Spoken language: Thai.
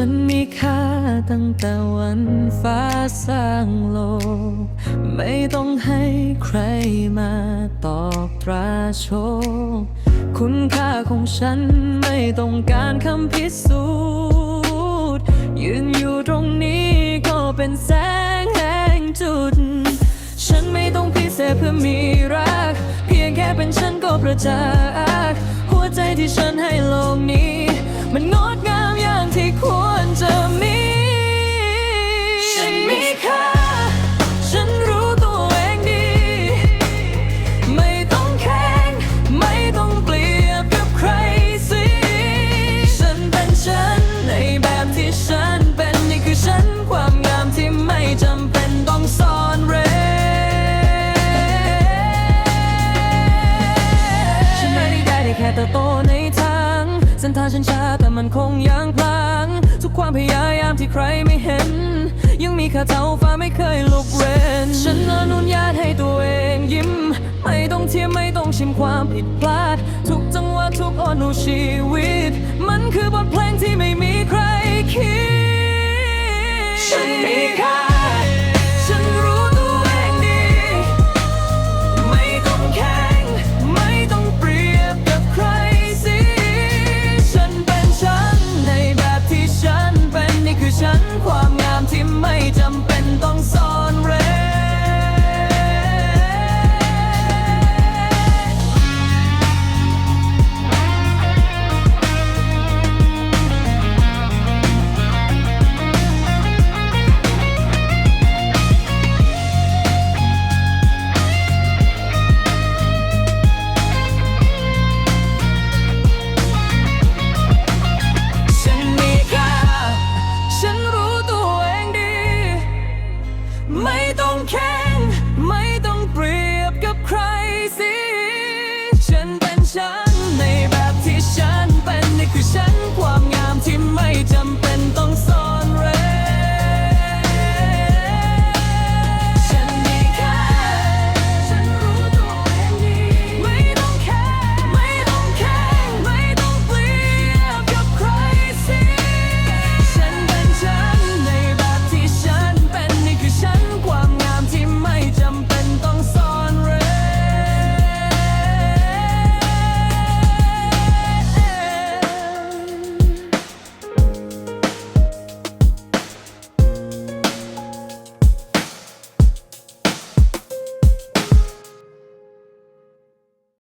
ฉันมีค่าตั้งแต่วันฟ้าสร้างโลก ไม่ต้องให้ใครมาตอบประโชค คุณค่าของฉันไม่ต้องการคำพิสูจน์ยืนอยู่ตรงนี้ก็เป็นแสงแห่งจุด ฉันไม่ต้องพิเศษเพื่อมีรัก เพียงแค่เป็นฉันก็ประจักษ์หัวใจที่ฉันให้โลกนี้ มันงดง นทางฉันช้าแต่มันคงยังพลางทุกความพยายามที่ใครไม่เห็น ยังมีค่าเท่าฟ้าไม่เคยลุกเว้นฉันอนุญาตให้ตัวเองยิ้ม ไม่ต้องเทียมไม่ต้องชิมความผิดพลาด ทุกจังหวะทุกอนุชีวิต มันคือบทเพลงที่ไม่มีใครคิด 生活